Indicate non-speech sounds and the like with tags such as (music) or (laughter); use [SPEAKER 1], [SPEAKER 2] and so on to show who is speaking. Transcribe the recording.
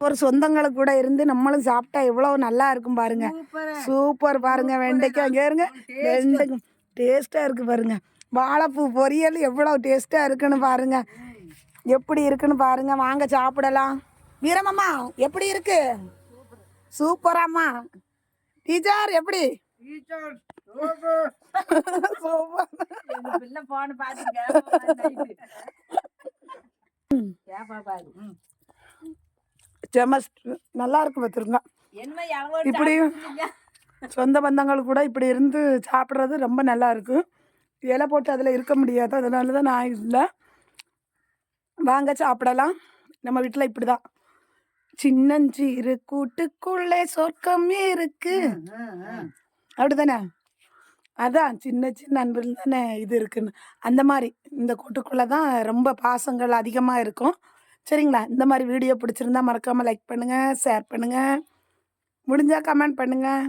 [SPEAKER 1] ஒரு சொந்தங்களுக்கு கூட இருந்து நம்மளும் சாப்பிட்டா எவ்வளவு நல்லா இருக்கும் பாருங்க. சூப்பர். பாருங்க வெண்டைக்காய் அங்கே இருங்க. வெண்டைக்காய் டேஸ்ட்டாக இருக்கு. பாருங்க. வாழைப்பூ பொரியல் எவ்வளோ டேஸ்ட்டாக இருக்குன்னு பாருங்க. எப்படி இருக்குன்னு பாருங்க. வாங்க சாப்பிடலாம். வீரமம்மா எப்படி இருக்கு? சூப்பராம்மா. டீச்சர் எப்படி? சூப்பர். (laughs) செம நல்லா இருக்கு பார்த்துருங்க இப்படி சொந்த பந்தங்கள் கூட இப்படி இருந்து சாப்பிட்றது ரொம்ப நல்லா இருக்கு இலை போட்டு அதில் இருக்க முடியாது அதனால தான் நான் இல்லை. வாங்க சாப்பிடலாம். நம்ம வீட்டில் இப்படி தான் சின்னஞ்சீரு கூட்டுக்குள்ளே சொர்க்கம் இருக்கு. அப்படிதானே? அதான் சின்ன சின்ன அன்பில் தானே இது இருக்குன்னு. அந்த மாதிரி இந்த கூட்டுக்குள்ளே தான் ரொம்ப பாசங்கள் அதிகமாக இருக்கும். சரிங்களா? இந்த மாதிரி வீடியோ பிடிச்சிருந்தா மறக்காமல் லைக் பண்ணுங்கள் ஷேர் பண்ணுங்கள் முடிஞ்சால் கமெண்ட் பண்ணுங்கள்